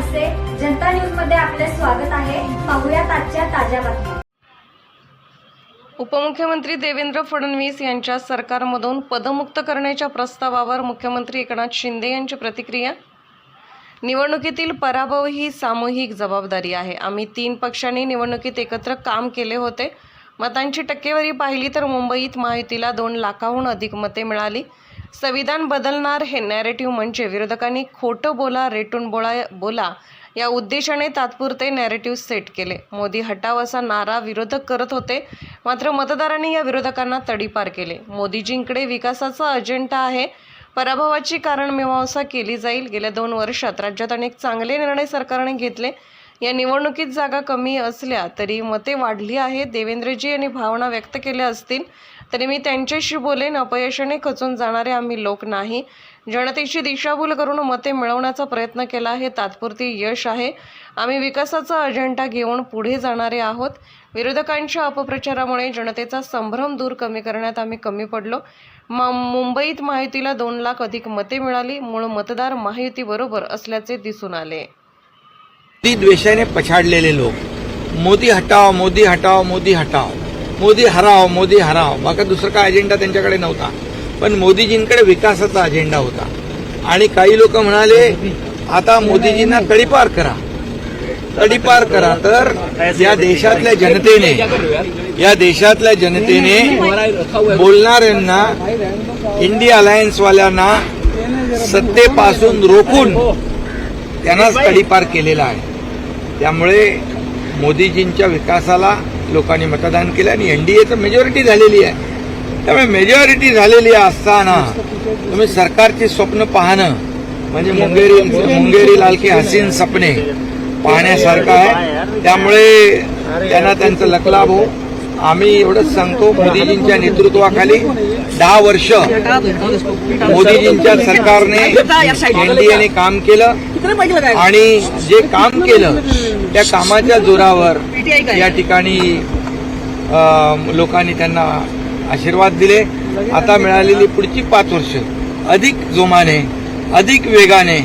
आरसे जनता न्यूजमध्ये आपले स्वागत आहे. पाहूयात आजच्या ताज्या बातम्या. उपमुख्यमंत्री देवेंद्र फडणवीस यांच्या सरकारमधून पदमुक्त करण्याच्या प्रस्तावावर मुख्यमंत्री एकनाथ शिंदे यांची प्रतिक्रिया? निवडणुकीतील पराभव ही सामूहिक जबाबदारी आहे. आम्ही तीन पक्षांनी निवडणुकीत एकत्र काम केले होते. मतांची टक्केवारी पाहिली तर मुंबईत महायुतीला दोन लाखाहून अधिक मते मिळाली. संविधान बदलणार हे नॅरेटिव्ह म्हणजे विरोधकांनी खोटं बोला रेटून बोला बोला या उद्देशाने तात्पुरते नॅरेटिव्ह सेट केले. मोदी हटाव असा नारा विरोधक करत होते मात्र मतदारांनी या विरोधकांना तडीपार केले. मोदीजींकडे विकासाचा अजेंडा आहे. पराभवाची कारण मीमांसा केली जाईल. गेल्या दोन वर्षात राज्यात अनेक चांगले निर्णय सरकारने घेतले. या निवडणुकीत जागा कमी असल्या तरी मते वाढली आहेत. देवेंद्रजी यांनी भावना व्यक्त केल्या असतील. तरी मी त्यांच्याशी बोलेन अपयशाने खचून जाणारे आम्ही लोक नाही. जनतेची दिशाभूल करून मते मिळवण्याचा प्रयत्न केला हे तात्पुरती यश आहे. आम्ही विकासाचा अजेंडा घेऊन पुढे जाणारे आहोत. विरोधकांच्या अपप्रचारामुळे जनतेचा संभ्रम दूर कमी करण्यात आम्ही कमी पडलो. म मुंबईत माहितीला दोन लाख अधिक मते मिळाली. मूळ मतदार महायुतीबरोबर असल्याचे दिसून आले. ती द्वेषाने पछाडलेले लोक. मोदी हटाव मोदी हटाव मोदी हटाव मोदी हराव मोदी हराव. बाका दुसरा काय अजेंडा त्यांच्याकडे नव्हता. पण मोदीजींकडे विकासाचा अजेंडा होता. आणि काही लोक म्हणाले आता मोदीजींना तडीपार करा. तडीपार करा. तर या देशातल्या जनतेने या देशातल्या जनतेने बोलणाऱ्यांना इंडिया अलायन्सवाल्यांना सत्तेपासून रोखून त्यांनाच तडीपार केलेला आहे. त्यामुळे मोदीजींच्या विकासाला लोकांनी मतदान केलं आणि एनडीएचं मेजॉरिटी झालेली आहे. त्यामुळे मेजॉरिटी झालेली असताना तुम्ही सरकारची स्वप्न पाहणं. म्हणजे मुंगेरी मुंगेरी लालकी हसीन सपने पाहण्यासारखं आहे. त्यामुळे त्यांना त्यांचं लकलाभ हो आम्ही एवढंच सांगतो मोदीजींच्या नेतृत्वाखाली दहा वर्ष मोदीजींच्या सरकारने एनडीएने काम केलं. आणि जे काम केलं त्या कामाच्या जोरावर या ठिकाणी लोकांनी त्यांना आशीर्वाद दिले आता मिळालेली पुढची पाच वर्ष अधिक जोमाने अधिक वेगाने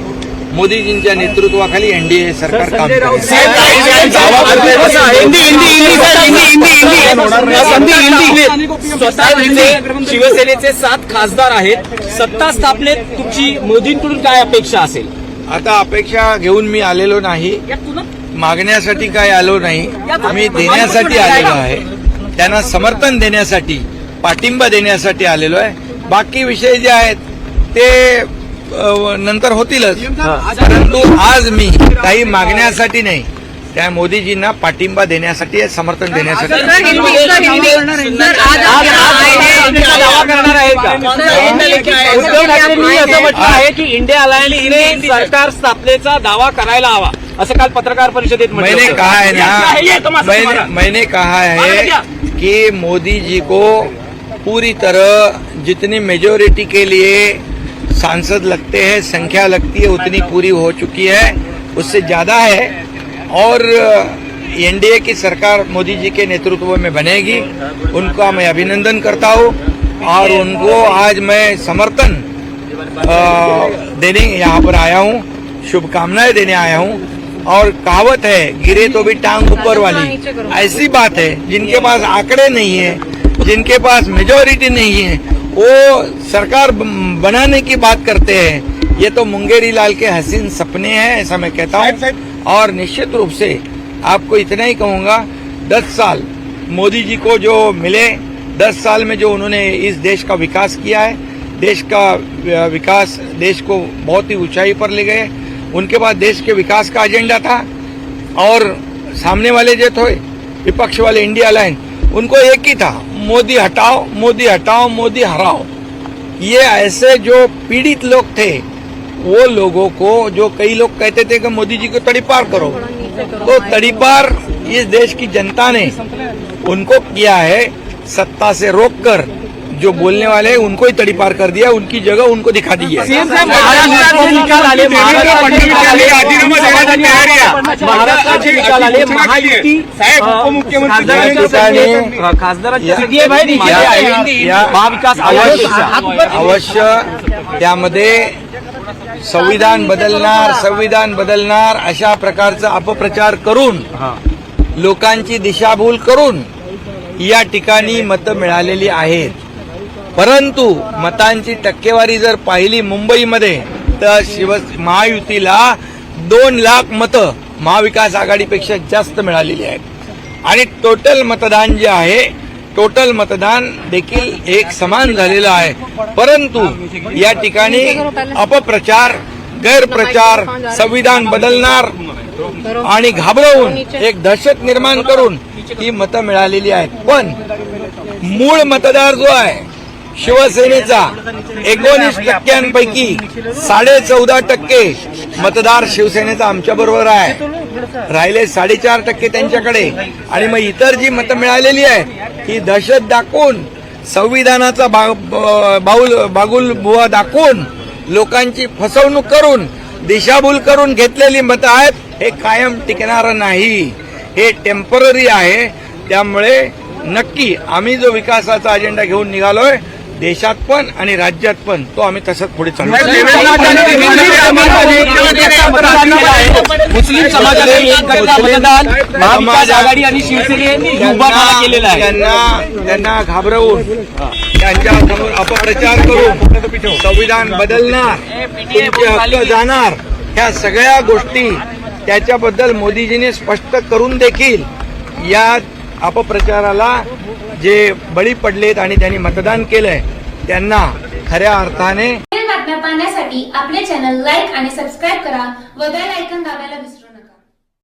मोदीजींच्या नेतृत्वाखाली एनडीए सरकार काम शिवसेनेचे सात खासदार आहेत सत्ता स्थापनेत तुमची मोदींकडून काय अपेक्षा असेल आता अपेक्षा घेऊन मी आलेलो नाही मागण्यासाठी काय आलो नाही. आम्ही देण्यासाठी आलेलो आहे. त्यांना समर्थन देण्यासाठी पाठिंबा देण्यासाठी आलेलो आहे. बाकी विषय जे आहेत ते नंतर होतीलच. परंतु आज मी काही मागण्यासाठी नाही. त्या मोदीजींना पाठिंबा देण्यासाठी समर्थन देण्यासाठी उद्धव ठाकरेंनी असं म्हटलं आहे की इंडिया अलायन्सने सरकार स्थापनेचा दावा करायला हवा. असं काल पत्रकार परिषदेत म्हटलं मैंने होतं. कहा है ये तो ना मैंने तुम्हारा. मैंने कहा है कि मोदी जी को पूरी तरह जितनी मेजोरिटी के लिए सांसद लगते हैं संख्या लगती है उतनी पूरी हो चुकी है। उससे ज़्यादा है और एनडीए की सरकार मोदी जी के नेतृत्व में बनेगी। उनका मैं अभिनंदन करता हूँ और उनको आज मैं समर्थन अ, देने यहाँ पर आया हूँ। शुभकामनाएँ देने आया हूँ। और कहावत है गिरे तो भी टांग ऊपर वाली। ऐसी बात है जिनके पास आंकड़े नहीं है जिनके पास मेजोरिटी नहीं है वो सरकार बनाने की बात करते हैं। ये तो मुंगेरी लाल के हसीन सपने हैं ऐसा मैं कहता हूँ। और निश्चित रूप से आपको इतना ही कहूँगा दस साल मोदी जी को जो मिले दस साल में जो उन्होंने इस देश का विकास किया है देश का विकास देश को बहुत ही ऊंचाई पर ले गए उनके पास देश के विकास का एजेंडा था और सामने वाले जो थे, विपक्ष वाले इंडिया लाइन उनको एक ही था, मोदी हटाओ मोदी हटाओ, मोदी हराओ। ये ऐसे जो पीड़ित लोग थे, वो लोगों को, जो कई लोग कहते थे कि मोदी जी को तड़ीपार करो तो तड़ीपार इस देश की जनता ने उनको किया है सत्ता से रोककर। जो बोलने वाले हैं उनको ही तड़ीपार कर दिया उनकी जगह उनको दिखा दी है महाविकास अवश्य त्यामध्ये संविधान बदलणार संविधान बदलणार अशा प्रकारचा अपप्रचार करून लोकांची दिशाभूल करून या ठिकाणी मतं मिळालेली आहेत परंतु मतांची टक्केवारी जर पाहिली मुंबईमध्ये तर शिव महायुतीला दोन लाख मतं महाविकास आघाडीपेक्षा जास्त मिळालेली आहेत. आणि टोटल मतदान जे आहे टोटल मतदान देखील एक समान झालेलं आहे. परंतु या ठिकाणी अपप्रचार गैरप्रचार संविधान बदलणार आणि घाबरवून एक दहशत निर्माण करून ही मतं मिळालेली आहेत. पण मूळ मतदार जो आहे शिवसेनेचा एकोणीस टक्क्यांपैकी साडे चौदा टक्के मतदार शिवसेनेचा आमच्या बरोबर आहे. राहिले साडेचार टक्के त्यांच्याकडे. आणि मग इतर जी मतं मिळालेली आहे ही दहशत दाखवून संविधानाचा ब- बाऊल बागुल बुवा दाखवून लोकांची फसवणूक करून दिशाभूल करून घेतलेली मतं आहेत हे कायम टिकणारं नाही. हे टेंपररी आहे. त्यामुळे नक्की आम्ही जो विकासाचा अजेंडा घेऊन निघालोय देशात पण आणि राज्यात पण तो आम्ही तसंच पुढे चालू मुस्लिम समाजाने आणि शिवसेनेने त्यांना घाबरवून त्यांच्यासमोर अपप्रचार करून संविधान बदलणार तुमचे हक्क जाणार ह्या सगळ्या गोष्टी त्याच्याबद्दल मोदीजीने स्पष्ट करून देखील या अपप्रचाराला जे बळी पडलेत आणि त्यांनी मतदान केलंय त्यांना खऱ्या अर्थाने बातम्या पाहण्यासाठी आपले चॅनल लाईक आणि सबस्क्राईब करा व बेल आयकन दाबायला विसरू